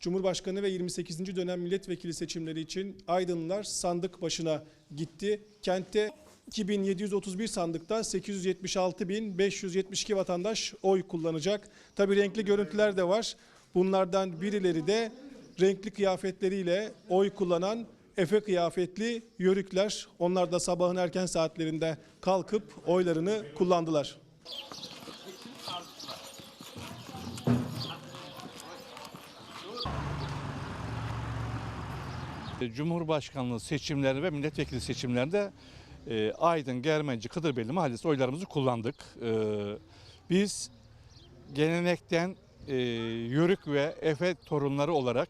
Cumhurbaşkanı ve 28. dönem milletvekili seçimleri için Aydınlılar sandık başına gitti. Kentte 2731 sandıkta 876.572 vatandaş oy kullanacak. Tabi renkli görüntüler de var. Bunlardan birileri de renkli kıyafetleriyle oy kullanan Efe kıyafetli yörükler. Onlar da sabahın erken saatlerinde kalkıp oylarını kullandılar. Cumhurbaşkanlığı seçimleri ve milletvekili seçimlerinde e, Aydın, Germenci, Kıdırbelli Mahallesi oylarımızı kullandık. E, biz gelenekten e, Yörük ve Efe torunları olarak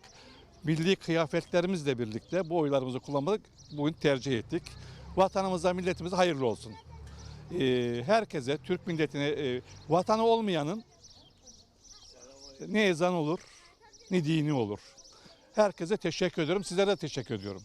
milli kıyafetlerimizle birlikte bu oylarımızı kullanmadık. Bugün tercih ettik. Vatanımıza, milletimize hayırlı olsun. E, herkese, Türk milletine, e, vatanı olmayanın ne ezan olur, ne dini olur. Herkese teşekkür ediyorum. Sizlere de teşekkür ediyorum.